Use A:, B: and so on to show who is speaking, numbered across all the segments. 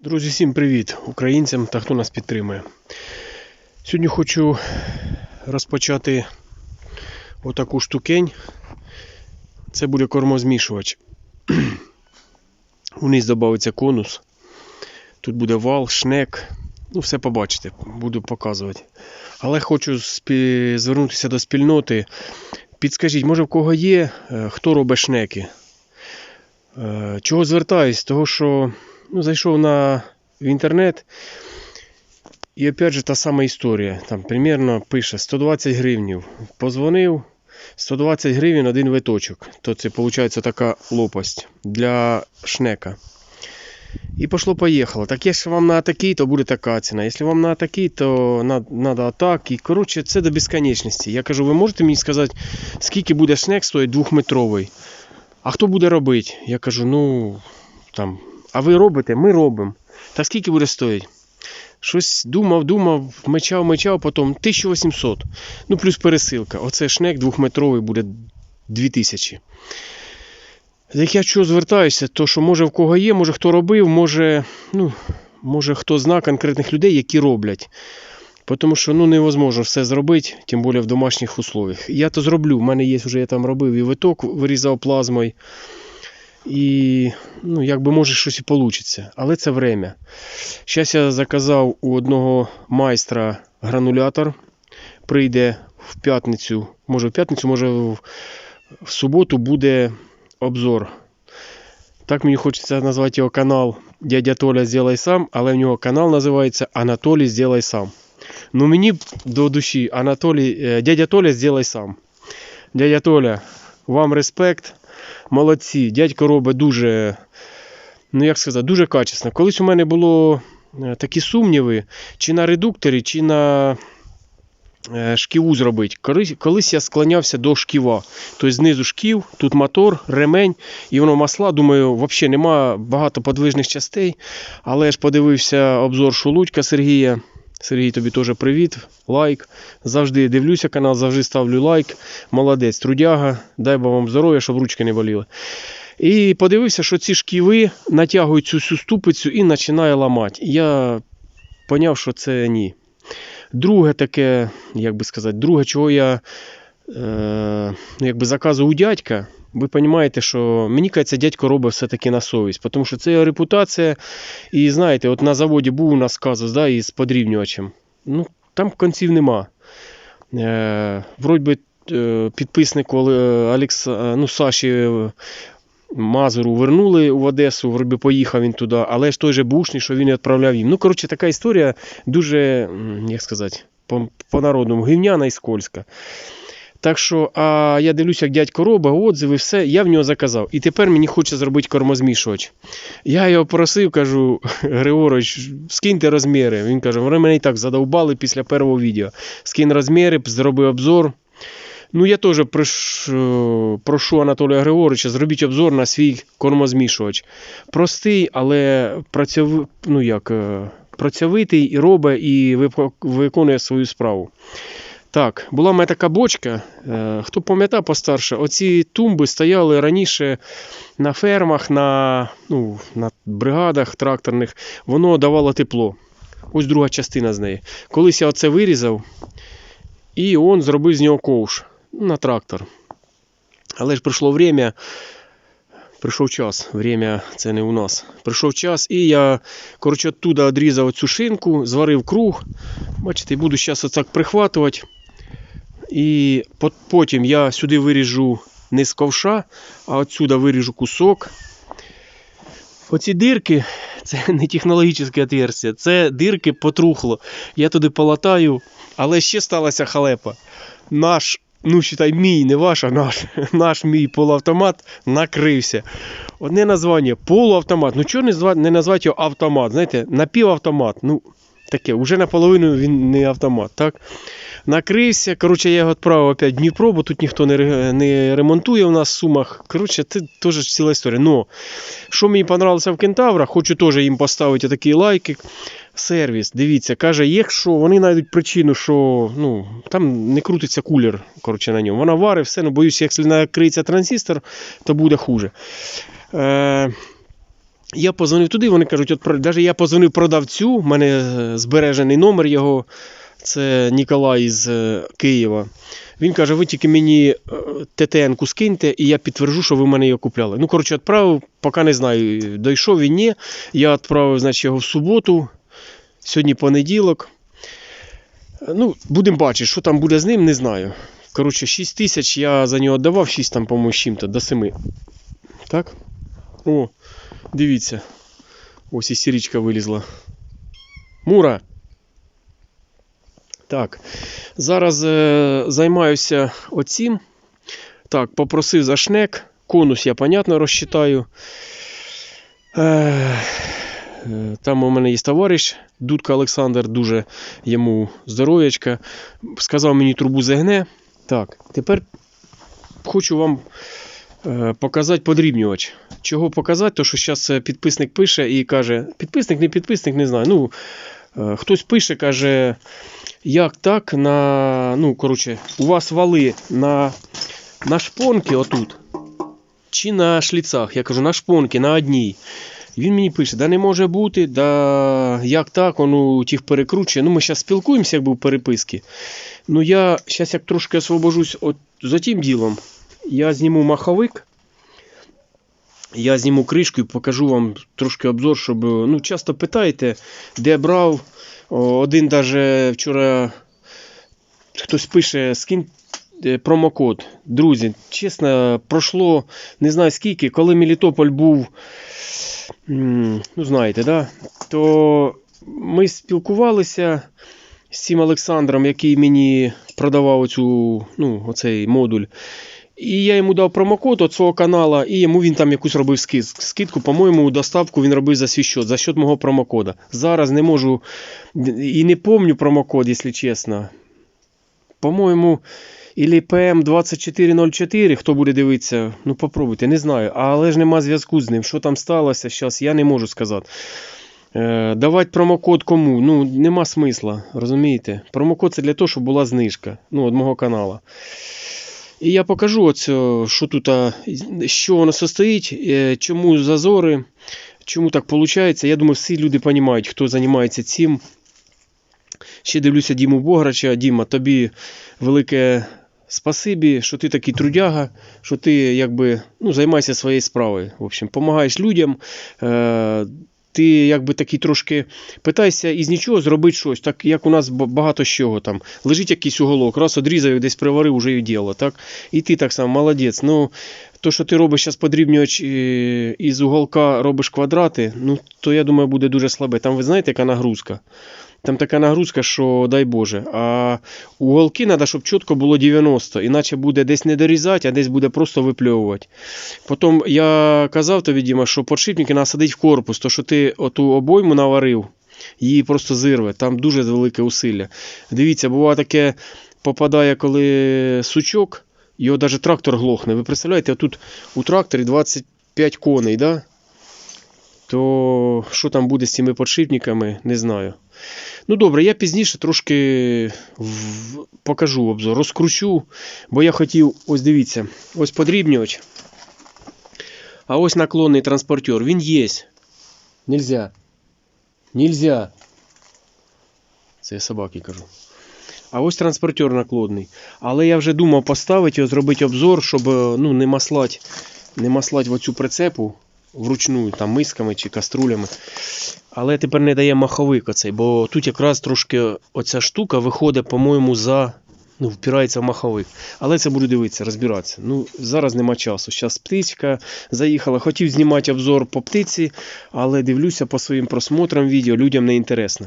A: Друзі, всім привіт українцям та хто нас підтримує. Сьогодні хочу розпочати отаку штукень. Це буде кормозмішувач. Униз додається конус. Тут буде вал, шнек. Ну, все побачите, буду показувати. Але хочу спі- звернутися до спільноти. Підскажіть, може в кого є, е, хто робить шнеки? Е, Чого звертаюсь? Того, що ну, зайшов на, в інтернет. І опять же та сама історія. Там примерно пише 120 гривнів. Позвонив, 120 гривень один виточок. То це виходить така лопасть для шнека. І пошло поїхало. Так якщо вам на такий, то буде така ціна. Якщо вам на такий, то треба так. І коротше, це до безконечності. Я кажу, ви можете мені сказати, скільки буде шнек стоїть двохметровий? А хто буде робити? Я кажу, ну там, а ви робите, ми робимо. Та скільки буде стоїти? Щось думав, думав, мечав, мечав, потім 1800. Ну, плюс пересилка. Оце шнек двохметровий буде 2000. Як я чого звертаюся, то що може в кого є, може хто робив, може, ну, може хто зна конкретних людей, які роблять. Тому що ну, невозможно все зробити, тим більше в домашніх условиях. Я то зроблю. У мене є вже я там робив і виток, вирізав плазмою. І ну, якби може щось і вийде. Але це время. Зараз я заказав у одного майстра гранулятор. Прийде в п'ятницю, може в п'ятницю, може в, суботу буде обзор. Так мені хочеться назвати його канал Дядя Толя Зделай сам, але в нього канал називається Анатолій Зделай сам. Ну мені до душі Анатолій, е, дядя Толя Зделай сам. Дядя Толя, вам респект. Молодці. Дядько робить дуже, ну як сказати, дуже качесно. Колись у мене було е, такі сумніви, чи на редукторі, чи на е, шківу зробити. Колись, я склонявся до шківа. Тобто знизу шків, тут мотор, ремень, і воно масла. Думаю, взагалі нема багато подвижних частей. Але ж подивився обзор Шулудька Сергія. Сергій, тобі теж привіт, лайк. Завжди дивлюся канал, завжди ставлю лайк. Молодець, трудяга, дай вам здоров'я, щоб ручки не боліли. І подивився, що ці шківи натягують цю всю ступицю і починає ламати. Я поняв, що це ні. Друге таке, як би сказати, друге, чого я е, якби заказую у дядька. Ви розумієте, що мені кажеться, дядько робить все-таки на совість, тому що це його репутація. І знаєте, от на заводі був у нас казус да, із подрівнювачем. Ну, там конців нема. Е, вроді би е, підписнику Алекс, е, ну, Саші Мазуру вернули в Одесу, вроді поїхав він туди, але ж той же бушний, що він відправляв їм. Ну, коротше, така історія дуже, як сказати, по- по-народному, гівняна і скользка. Так що, а я дивлюся, як дядько робить, отзиви, все, я в нього заказав. І тепер мені хоче зробити кормозмішувач. Я його просив, кажу, Григорович, скиньте розміри. Він каже, вони мене і так задовбали після першого відео. Скинь розміри, зроби обзор. Ну, я теж прошу, прошу Анатолія Григоровича, зробіть обзор на свій кормозмішувач. Простий, але працьови, ну як, е, працьовитий і робить, і виконує свою справу. Так, була мене така бочка. Е, Хто пам'ятає постарше, оці тумби стояли раніше на фермах, на, ну, на бригадах тракторних. Воно давало тепло. Ось друга частина з неї. Колись я оце вирізав, і он зробив з нього ковш на трактор. Але ж прийшло время, прийшов час. Время це не у нас. Прийшов час, і я коротше, оттуда відрізав цю шинку, зварив круг. Бачите, буду зараз отак прихватувати. І потім я сюди виріжу не з ковша, а отсюда виріжу кусок. Оці дирки це не технологічне отверстие, це дирки потрухло. Я туди полатаю, але ще сталася халепа. Наш, ну считай, мій, не ваш, а наш, наш мій полуавтомат накрився. Одне названня полуавтомат. Ну чого не, не назвати його автомат? Знаєте, напівавтомат. Ну, таке, вже наполовину він не автомат, так? Накрився. Коротше, я його відправив опять в Дніпро, бо тут ніхто не, не ремонтує у нас в Сумах. Коротше, це теж ціла історія. Но, що мені понравилося в Кентавра, хочу теж їм поставити такий лайкик. Сервіс, дивіться, каже, якщо вони знайдуть причину, що ну, там не крутиться кулер коротше, на ньому. Вона варить, все, ну боюсь, якщо накриється транзистор, то буде хуже. Е, Я позвонив туди, вони кажуть, навіть я позвонив продавцю, в мене збережений номер його, це Ніколай із е, Києва. Він каже, ви тільки мені е, ТТН-ку скиньте, і я підтверджу, що ви мене її купляли. Ну, коротше, відправив, поки не знаю, дійшов він ні. Я відправив значить, його в суботу, сьогодні понеділок. Ну, будемо бачити, що там буде з ним, не знаю. Коротше, 6 тисяч я за нього віддавав, 6 там, по-моєму, чим-то, до 7. Так? О, дивіться. Ось і сірічка вилізла. Мура. Так. Зараз е, займаюся оцім. Так, попросив за шнек. Конус я, понятно, розчитаю. Е, е, там у мене є товариш Дудка Олександр, дуже йому здоров'ячка. Сказав мені трубу загне. Так, тепер хочу вам е, показати подрібнювач. Чого показати? То що зараз підписник пише і каже, підписник, не підписник, не знаю. Ну, е, хтось пише, каже, як так на. Ну, коротше, у вас вали на, на шпонки отут. Чи на шліцах. Я кажу, на шпонки, на одній. Він мені пише, да не може бути, да як так, воно тих перекручує. Ну, ми зараз спілкуємося, якби в переписки. Ну, я зараз як трошки освобожусь от за тим ділом. Я зніму маховик. Я зніму кришку і покажу вам трошки обзор, щоб. Ну, часто питаєте, де брав. Один даже вчора хтось пише, скинь е, промокод. Друзі, чесно, пройшло не знаю скільки, коли Мелітополь був, ну знаєте, да? то ми спілкувалися з цим Олександром, який мені продавав оцю, ну, оцей модуль. І я йому дав промокод від свого каналу, і йому він там якусь робив скидку. По-моєму, доставку він робив за свій счет, за счет мого промокода. Зараз не можу і не помню промокод, якщо чесно. По-моєму, ілі PM2404, хто буде дивитися, ну попробуйте, не знаю. Але ж нема зв'язку з ним. Що там сталося зараз, я не можу сказати. Е, давати промокод кому? Ну, нема смисла, розумієте? Промокод це для того, щоб була знижка ну, від мого каналу. І я покажу, оце, що тут, що воно состоїть, е, чому зазори, чому так виходить. Я думаю, всі люди розуміють, хто займається цим. Ще дивлюся Діму Бограча. Діма, тобі велике спасибі, що ти такий трудяга, що ти якби, ну, займаєшся своєю справою. В общем, допомагаєш людям. Е, ти якби такий трошки питайся із нічого зробити щось, так як у нас багато з чого там. Лежить якийсь уголок, раз одрізав, десь приварив, уже і діло. Так? І ти так само молодець. Ну, то, що ти робиш зараз подрібнювач е, із уголка робиш квадрати, ну, то я думаю, буде дуже слабе. Там ви знаєте, яка нагрузка? Там така нагрузка, що дай Боже. А уголки треба, щоб чітко було 90, іначе буде десь не дорізати, а десь буде просто випльовувати. Потім я казав тобі, Діма, що подшипники треба садити в корпус, то що ти оту обойму наварив, її просто зирве. Там дуже велике усилля. Дивіться, буває таке, попадає, коли сучок, його навіть трактор глохне. Ви представляєте, тут у тракторі 25 коней, да? то що там буде з цими подшипниками, не знаю. Ну добре, я пізніше трошки покажу обзор, розкручу, бо я хотів, ось дивіться, ось подрібнювач. А ось наклонний транспортер, він є. Нельзя. Нельзя. Це я собаки кажу. А ось транспортер наклонний. Але я вже думав поставити його, зробити обзор, щоб е, ну, не маслати, не маслати в оцю прицепу вручну, там мисками чи каструлями. Але тепер не дає маховик оцей, бо тут якраз трошки оця штука виходить, по-моєму, за. Ну, впирається в маховик. Але це буду дивитися, розбиратися. Ну, зараз нема часу. Зараз птичка заїхала. Хотів знімати обзор по птиці, але дивлюся по своїм просмотрам відео, людям не інтересно.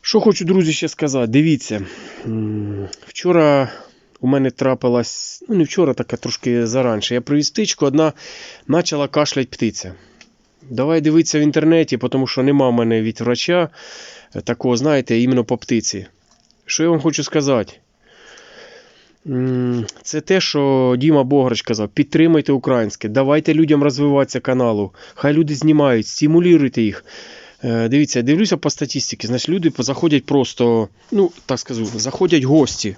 A: Що хочу, друзі, ще сказати. Дивіться. Вчора у мене трапилась, ну не вчора, така трошки заранше. Я привіз птичку, одна почала кашлять птиця. Давай дивитися в інтернеті, тому що нема в мене від врача е, такого, знаєте, іменно по птиці. Що я вам хочу сказати? Це те, що Діма Бограч казав: підтримайте українське, давайте людям розвиватися каналу. Хай люди знімають, стимулюйте їх. Е, Дивіться, дивлюся по статистиці. Значить, люди заходять просто, ну так скажу, заходять гості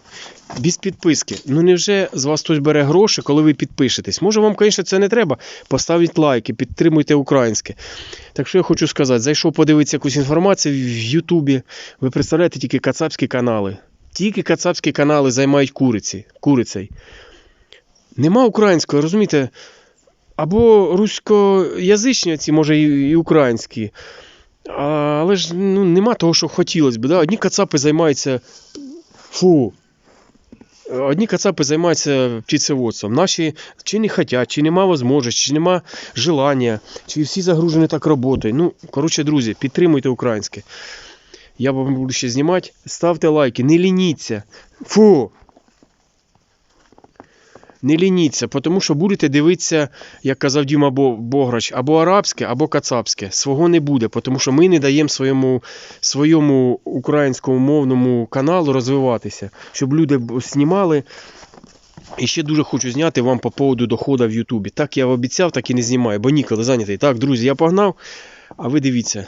A: без підписки. Ну невже з вас хтось бере гроші, коли ви підпишетесь? Може, вам, звісно, це не треба. Поставіть лайки, підтримуйте українське. Так що я хочу сказати, зайшов подивитися якусь інформацію в Ютубі. Ви представляєте тільки кацапські канали. Тільки кацапські канали займають куриці, курицей. Нема української, розумієте? Або руськоязичні ці, може, і українські. Але ж ну, нема того, що хотілося б. Да? Одні кацапи займаються. Фу. Одні кацапи займаються птицеводством. Наші чи не хочуть, чи нема можливості, чи нема желання, чи всі загружені так роботою. Ну, коротше, друзі, підтримуйте українське. Я вам буду ще знімати. Ставте лайки, не лініться. Фу. Не лініться, тому що будете дивитися, як казав Діма Бограч, або арабське, або кацапське. Свого не буде, тому що ми не даємо своєму, своєму українському мовному каналу розвиватися, щоб люди знімали. І ще дуже хочу зняти вам по поводу доходу в Ютубі. Так я обіцяв, так і не знімаю, бо ніколи зайнятий. Так, друзі, я погнав, а ви дивіться.